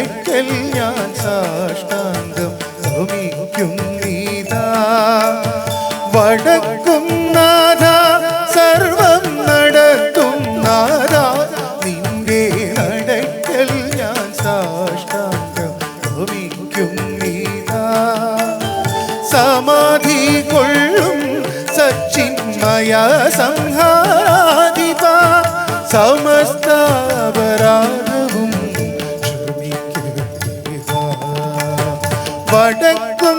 നടക്കൽ ഞാൻ സാഷ്ടാംഗം നമിക്കും നീതാ വടക്കും നാഥ സർവം നടക്കും നാഥ. നിന്റെ നടക്കൽ ഞാൻ സാഷ്ടാംഗം നമിക്കും നീതാ സമാധി കൊള്ളും സച്ചിന്മയ സമസ്താപരാധവും വടക്കും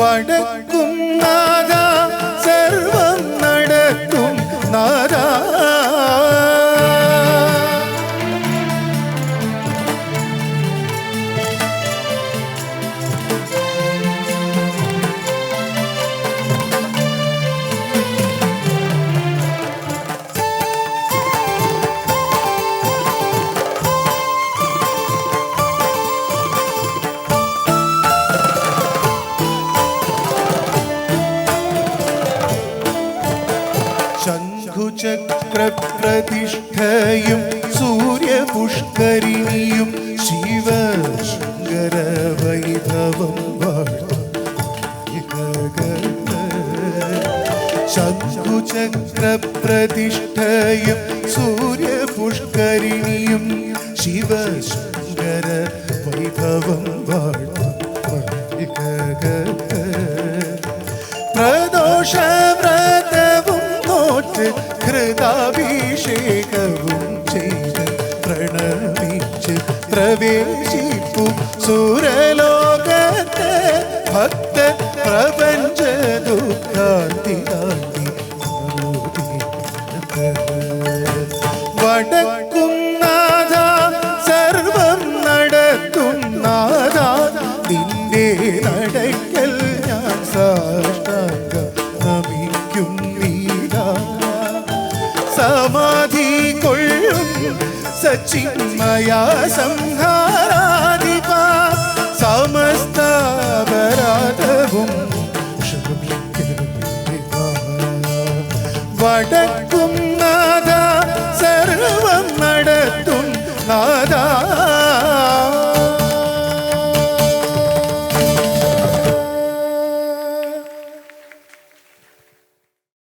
വടക്കും സൂര്യപുഷ്കരിണിയും ശിവശങ്കര വൈഭവം ശംഖുചക്രപ്രതിഷ്ഠയും സൂര്യപുഷ്കരിണിയും ശിവശങ്കര വൈഭവം വാഴ്ത്തും പ്രദോഷവ്രതവും നോറ്റ് ഹൃദാഭിഷേകവും ഭക്ത പ്രപഞ്ച ദുഃഖാന്തി വടക്കും നാഥ സർവം നടത്തും നാഥ. നിന്റെ നടക്കൽ ഞാൻ സാഷ്ടാംഗ നമിക്കും നീതാ. സമാധി കൊള്ളും സച്ചിന്മയ സംഹാരാധിപ ക്ഷമിക്കുക വടക്കും നാഥ സർവം നടത്തും നാഥ.